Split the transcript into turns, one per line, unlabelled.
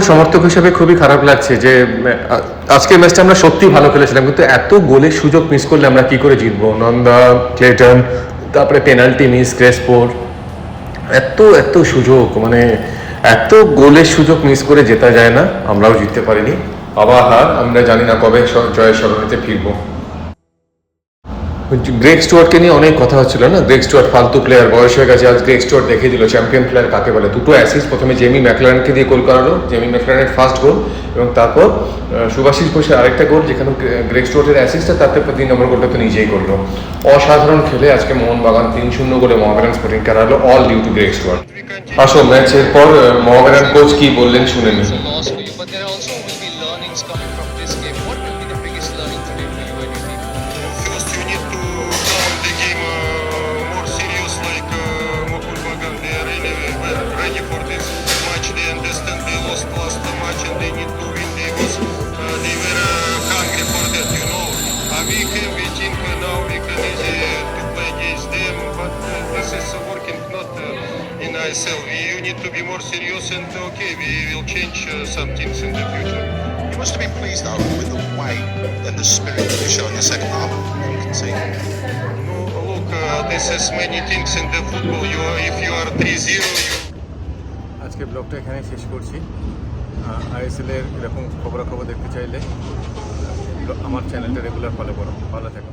সমর্থক হিসেবে খুবই খারাপ লাগছে যে, আ- আজকের ম্যাচটা আমরা সত্যি ভালো খেলেছিলাম, কিন্তু এত গোলের সুযোগ মিস করলে আমরা কি করে জিতবো? নন্দা, ক্লেটন, তারপরে পেনাল্টি মিস ক্রেসপোর এত এত সুযোগ মানে এত গোলের সুযোগ মিস করে জেতা যায় না, আমরাও জিততে পারিনি। আবার হার, আমরা জানি না কবে জয়ের স্মরণীতে ফিরবো। গ্রেক স্টুয়ার্টকে নিয়ে অনেক কথা হচ্ছিল না? গ্রেক স্টুয়ার্ট ফালতু প্লেয়ার বয়স হয়ে গেছে আজ গ্রেক স্টুয়ার্ট দেখিয়ে দিল চ্যাম্পিয়ন প্লেয়ার কাকে বলে? দুটো অ্যাসিস প্রথমে জেমি ম্যাকলারনকে দিয়ে গোল করালো। জেমি ম্যাকলারনের ফার্স্ট গোল এবং তারপর সুভাষিস ঘোষের আরেকটা গোল যেখানে গ্রে- গ্রেক স্টুয়ার্টের অ্যাসিসটা তাতে তিন নম্বর গোলটা তো নিজেই করল। অসাধারণ খেলে আজকে মোহনবাগান তিন শূন্য করে মোহামেডান স্পোর্টিং হারালো all due to Greg Stewart আসো ম্যাচের পর আহ, কোচ কি বললেন শুনে নিন
uh. We, you need to be more serious and okay, we will change uh, some things in the future.
You must have been pleased though with the way and the spirit that you showed in the second half. You can see.
No, look, uh, this is many things in the football. You are, if you are 3-0, you
আজকে ব্লগটা এখানে শেষ করছি ISL এর এরকম খবরাখবর দেখতে চাইলে আমার চ্যানেলটা রেগুলার ফলো করো ভালো থাকো